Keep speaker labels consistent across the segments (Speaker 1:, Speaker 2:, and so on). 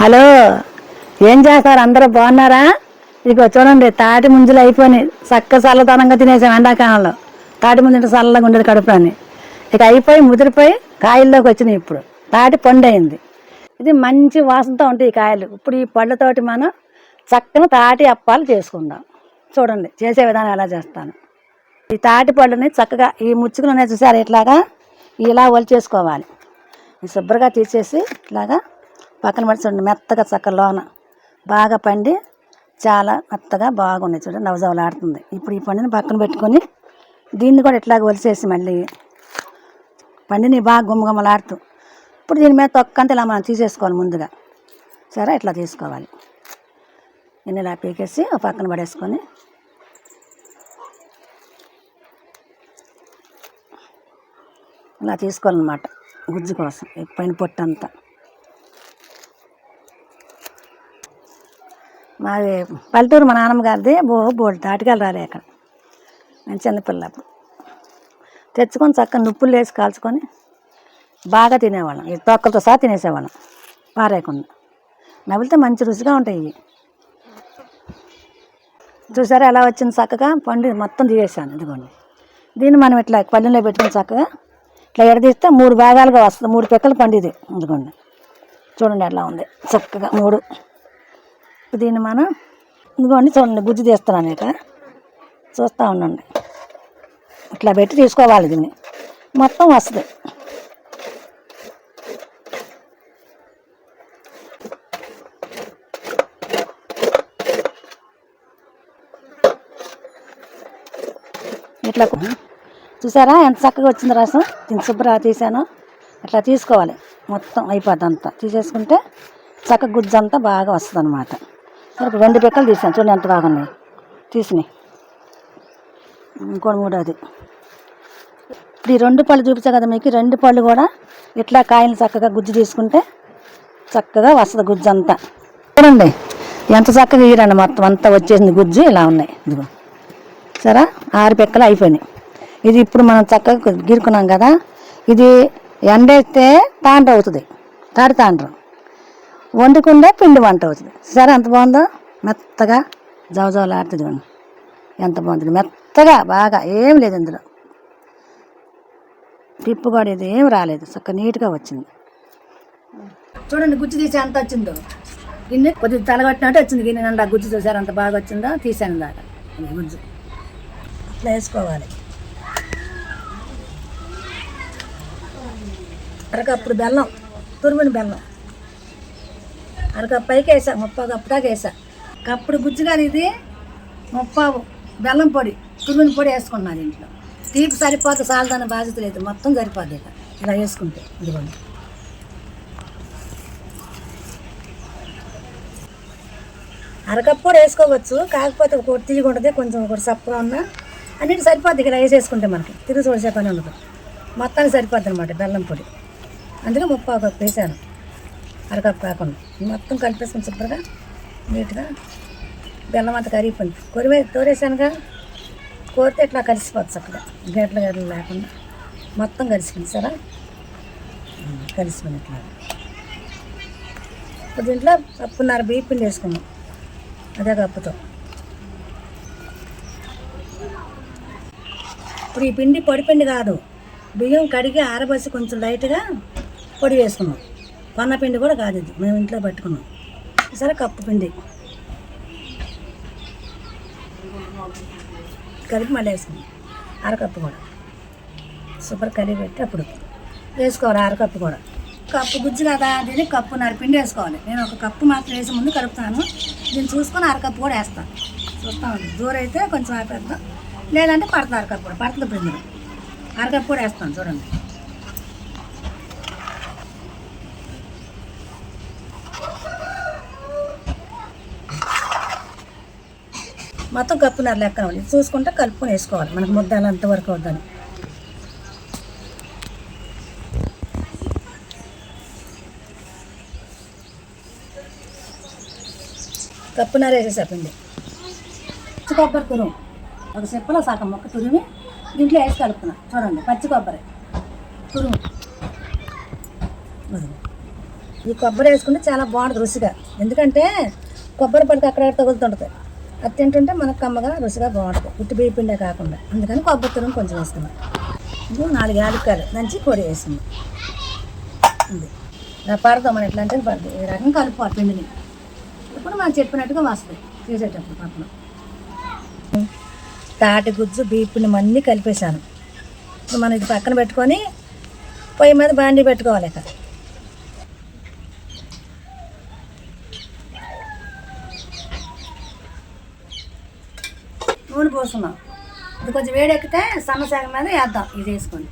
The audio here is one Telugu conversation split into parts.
Speaker 1: హలో ఏం చేస్తారు? అందరూ బాగున్నారా? ఇక చూడండి తాటి ముంజులు అయిపోయినాయి. చక్క చల్లదనంగా తినేసాం ఎండాకాలంలో. తాటి ముందు చల్లగా ఉండేది కడుపుని ఇక అయిపోయి ముదిరిపోయి కాయల్లోకి వచ్చినాయి ఇప్పుడు. తాటి పండు అయింది ఇది మంచి వాసనతో ఉంటాయి ఈ కాయలు. ఇప్పుడు ఈ పళ్ళతోటి మనం చక్కని తాటి అప్పాలు చేసుకుందాం. చూడండి చేసే విధానం ఎలా చేస్తాను. ఈ తాటి పళ్ళని చక్కగా ఈ ముచ్చుకులు ఉన్నాయి చూసారు ఇట్లాగా? ఇలా చేసుకోవాలి శుభ్రంగా తీసేసి ఇట్లాగా పక్కన పెట్టి చూడండి మెత్తగా చక్క లోన బాగా పండి చాలా మెత్తగా బాగున్నాయి చూడండి నవజవలాడుతుంది ఇప్పుడు ఈ పండుని పక్కన పెట్టుకొని దీన్ని కూడా ఇట్లాగ ఒలిసేసి మళ్ళీ పండిని బాగా గుమ్మగుమ్మలాడుతూ ఇప్పుడు దీని మీద తొక్కంతా ఇలా మనం తీసేసుకోవాలి ముందుగా. సరే ఇట్లా తీసుకోవాలి. నేను ఇలా పీకేసి పక్కన పడేసుకొని ఇలా తీసుకోవాలన్నమాట గుజ్జు కోసం పైన పొట్టంతా. మాది పల్లెటూరు మా నాన్నమ్మ గారిది. బో బోల్డ్ తాటికాయలు రాలే అక్కడ. నేను చిన్నపిల్ల అప్పుడు తెచ్చుకొని చక్కగా నుప్పులు వేసి కాల్చుకొని బాగా తినేవాళ్ళం. ఈ తొక్కలతో సహా తినేసేవాళ్ళం. పారేయకుండా. నవ్వులితే మంచి రుచిగా ఉంటాయి ఇవి. చూసారా ఎలా వచ్చింది చక్కగా? పండు మొత్తం తీసేసాను ఇదిగోండి. దీన్ని మనం ఇట్లా పల్లెల్లో పెట్టుకుని చక్కగా ఇట్లా ఎడదీస్తే మూడు భాగాలుగా వస్తుంది. మూడు పెక్కలు ఇది. ఇదిగోండి. చూడండి ఎట్లా ఉంది. చక్కగా మూడు దీన్ని మనం ఇదిగోండి చూడండి గుజ్జు తీస్తున్నాను ఇక. చూస్తూ ఉండండి. ఇట్లా పెట్టి తీసుకోవాలి దీన్ని. మొత్తం వస్తుంది. ఇట్లా చూసారా? ఎంత చక్కగా వచ్చింది రసం? దీన్ని శుభ్రంగా తీసాను. అట్లా తీసుకోవాలి. మొత్తం అయిపోద్ది అంతా. తీసేసుకుంటే చక్క గుజ్జు అంతా బాగా వస్తుంది అనమాట సరే రెండు పిక్కలు తీసాను. చూడండి ఎంత బాగున్నాయి తీసినాయి. ఇంకోటి మూడోది. ఇప్పుడు ఈ రెండు పళ్ళు చూపించా కదా మీకు. రెండు పళ్ళు కూడా ఇట్లా కాయలు చక్కగా గుజ్జు తీసుకుంటే చక్కగా వస్తుంది గుజ్జు అంతా. చూడండి ఎంత చక్కగా ఈరండి మొత్తం అంతా వచ్చేసింది గుజ్జు. ఇలా ఉన్నాయి. ఇదిగో. సరే ఆరు పిక్కలు అయిపోయినాయి. ఇది ఇప్పుడు మనం చక్కగా గీరుకున్నాం కదా. ఇది ఎండేస్తే తాండ్ర అవుతుంది. తాడి తాండ్రం. వండుకుండా పిండి వంట అవుతుంది. సరే ఎంత బాగుందో? మెత్తగా జవజవలాడుతుంది చూడండి. ఎంత బాగుంటుంది. మెత్తగా బాగా ఏం లేదు ఇందులో. పిప్పు కూడా ఇది ఏం రాలేదు. చక్క నీట్గా వచ్చింది. చూడండి గుజ్జు తీసి ఎంత వచ్చిందో? గిన్నె కొద్దిగా తలగొట్టినట్టు వచ్చింది. గిన్నె నిండా గుజ్జు చూసారు అంత బాగా వచ్చిందో? తీసాను దాకా గుజ్జు. ఇట్లా వేసుకోవాలి. అరకప్పుడు బెల్లం తురుముని బెల్లం. అరకప్పైకి వేసా ముప్పావు కప్పు వేసా కప్పుడు గుజ్జు కానీ ఇది ముప్పావు బెల్లం పొడి తురుముని పొడి వేసుకున్నాను ఇంట్లో తీపి సరిపోతే సాలదన్న బాధ్యత లేదు మొత్తం సరిపోద్ది ఇక. ఇలా వేసుకుంటే ఇదిగోండి. అరకప్పు కూడా వేసుకోవచ్చు కాకపోతే ఒకటి తీగ ఉంటుంది కొంచెం ఒకటి సప్పగా ఉన్నా అన్నిటి సరిపోద్ది ఇక్కడ వేసేసుకుంటే మనకి. తిరిగి చూడసే పని ఉండదు. మొత్తానికి సరిపోద్ది అనమాట బెల్లం పొడి. అందుకే ముప్పావు కప్పు వేసాను. అరకప్పు కాకుండా మొత్తం కలిపేసుకుని శుభ్రంగా నీట్గా బెల్లం అంతా కరిగిపోయింది. కొరివే తోరేసానుగా కోరితే ఇట్లా కలిసిపోవచ్చు చక్కగా. గడ్డలు గడ్డలు లేకుండా మొత్తం కలిసిపోయింది సరే? కలిసిపోయింది ఇట్లా. ఇప్పుడు దీంట్లో పప్పున్నర బియ్య పిండి వేసుకున్నాం అదే కప్పుతో. ఇప్పుడు ఈ పిండి పొడి పిండి కాదు. బియ్యం కడిగి ఆరబోసి కొంచెం లైట్గా పొడి వేసుకున్నాం కొన్న పిండి కూడా కాదు ఇది మేము ఇంట్లో పట్టుకున్నాం. సరే కప్పు పిండి. కలిపి మళ్ళీ వేసుకున్నాం. అరకప్పు కూడా. సూపర్ కర్రీ పెట్టి అప్పుడు వేసుకోవాలి అరకప్పు కూడా. కప్పు గుజ్జు కదా దీన్ని కప్పు నరిపిండి వేసుకోవాలి. నేను ఒక కప్పు మాత్రం వేసే ముందు కలుపుతాను. దీన్ని చూసుకొని అరకప్పు కూడా వేస్తాను చూస్తామండి దూరం అయితే కొంచెం ఆపేద్దాం. లేదంటే పడుతుంది అరకప్పు కూడా. పడుతుంది పిండి అరకప్పు కూడా వేస్తాను చూడండి. మొత్తం కప్పున్నర లెక్కన ఉంది. ఇది చూసుకుంటే కలుపుకొని వేసుకోవాలి. మనకు ముద్దాలు అంతవరకు అవుతుంది కప్పున్నర వేసేసేపండి పచ్చి కొబ్బరి తురుము. ఒక చెప్పలో సగం మొక్క తురిమి దీంట్లో వేసి కలుపుకున్నా చూడండి పచ్చి కొబ్బరి తురుము. ఈ కొబ్బరి వేసుకుంటే చాలా బాగుంటుంది రుచిగా. ఎందుకంటే కొబ్బరి పడితే అక్కడ తగులుతుంటుంది. అది తింటుంటే మనకు కమ్మగా రుచిగా బాగుంటుంది. ఉట్టి బియ్యపిండే కాకుండా. అందుకని కొబ్బరి తురుము కొంచెం వేసుకున్నాం. ఇది నాలుగు యాలక్కాయలు దంచి పొడి వేసింది ఇది ఇలా పడతాం మనం ఎట్లా అంటే పడుతుంది ఈ రకం కలుపు ఆ పిండిని. ఇప్పుడు మనం చెప్పినట్టుగా వస్తుంది. చేసేటప్పుడు పక్కన. తాటి గుజ్జు బీపిండి అన్నీ కలిపేశాను. ఇప్పుడు మనం ఇది పక్కన పెట్టుకొని పొయ్యి మీద బాండీ పెట్టుకోవాలి ఇక నూనె పోస్తున్నాం ఇది కొంచెం వేడెక్కితే సన్నసాగ మీద వేద్దాం ఇది వేసుకొని.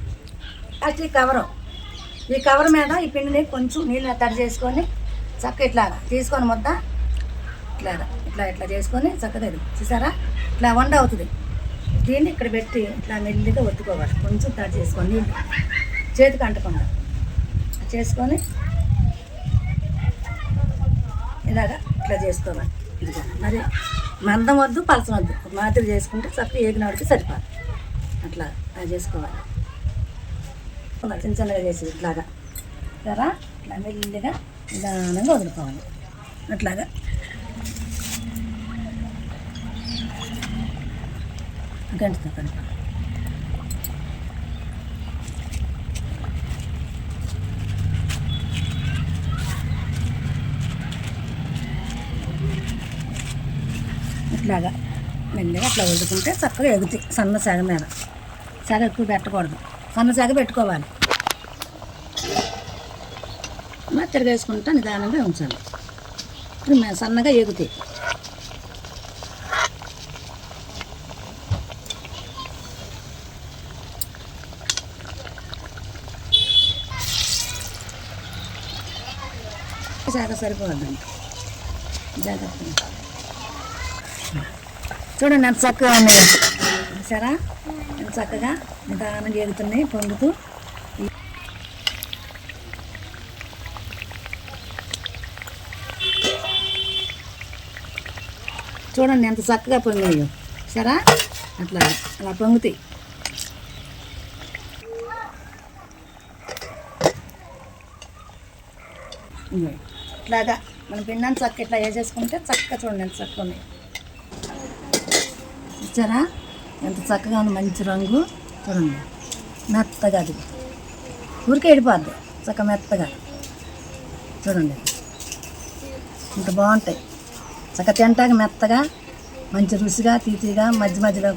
Speaker 1: ఫస్ట్ ఈ కవరు. ఈ కవర్ మీద ఈ పిండిని కొంచెం నీళ్ళు తడి చేసుకొని చక్క ఇట్లా తీసుకొని ముద్ద. ఇట్లా ఇట్లా ఇట్లా చేసుకొని చక్కగా ఇది చూసారా? ఇట్లా వండ అవుతుంది. దీన్ని ఇక్కడ పెట్టి ఇట్లా మెల్లిగా ఒత్తుకోవాలి. కొంచెం తడి చేసుకొని నీళ్ళు. చేతికి అంటకుండా. చేసుకొని ఇలాగా ఇట్లా చేసుకోవాలి. ఇది మరి మందం వద్దు పలసం వద్దు. మాదిరి చేసుకుంటే చక్కగా ఏగినవాడికి సరిపోదు. అట్లా అది చేసుకోవాలి. చిన్న చిన్నగా చేసి ఇట్లాగా. సరా ఇట్లా మెల్లిగా నిదానంగా వదులుకోవాలి. అట్లాగా. గంటతో కనుక ఇట్లాగా మెల్లగా అట్లా వదులుకుంటే చక్కగా ఎగుతాయి సన్న సగ మీద. సగ ఎక్కువ పెట్టకూడదు. సన్న సగ పెట్టుకోవాలి. మరి తిరగేసుకుంటా నిదానంగా ఉంచాలి. ఇప్పుడు సన్నగా ఎగుతాయి. శాఖ సరిపోద్దండి జాగ్రత్త చూడండి ఎంత చక్కగా ఉన్నాయి. చూసారా? ఎంత చక్కగా నిదానం చేరుతున్నాయి పొంగుతూ. చూడండి ఎంత చక్కగా పొంగాయో. సరా అట్లా అలా పొంగుతాయి. ఇట్లాగా మనం పిండాన్ని చక్క ఇట్లా వేసేసుకుంటే చక్కగా చూడండి ఎంత చక్కగా ఉన్నాయి. ఇచ్చారా? ఎంత చక్కగా ఉంది మంచి రంగు. చూడండి మెత్తగా అది. ఊరికే ఎడిపోద్ది చక్క మెత్తగా. చూడండి ఇంత బాగుంటాయి. చక్క తింటాక మెత్తగా మంచి రుచిగా తీతిగా మధ్య మధ్యలో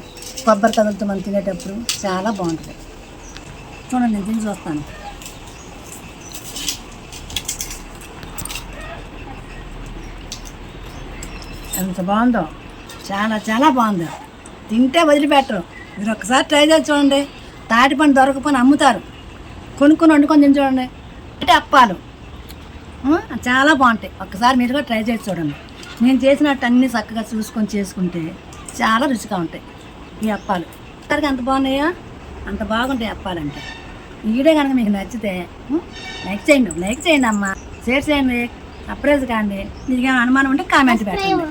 Speaker 1: కొబ్బరి కదులుతూ మనం తినేటప్పుడు చాలా బాగుంటుంది. చూడండి నేను తిని చూస్తాను. ఎంత బాగుందో చాలా చాలా బాగుంది. తింటే వదిలిపెట్టరు. మీరు ఒకసారి ట్రై చేసి చూడండి. తాటి పని దొరకపోని అమ్ముతారు. కొనుక్కొని వండుకొని తిని చూడండి. అంటే అప్పాలు. చాలా బాగుంటాయి. ఒక్కసారి మీరు కూడా ట్రై చేసి చూడండి. నేను చేసినట్టు అన్నీ చక్కగా చూసుకొని చేసుకుంటే చాలా రుచిగా ఉంటాయి ఈ అప్పాలు. సరిగా అంత బాగున్నాయో? అంత బాగుంటాయి అప్పాలంటే ఈ వీడియో కనుక మీకు నచ్చితే లైక్ చేయండి. లైక్ చేయండి అమ్మా. షేర్ చేయండి. అప్రైజ్ కాండి మీకు అనుమానం ఉంటే కామెంట్స్ పెట్టండి.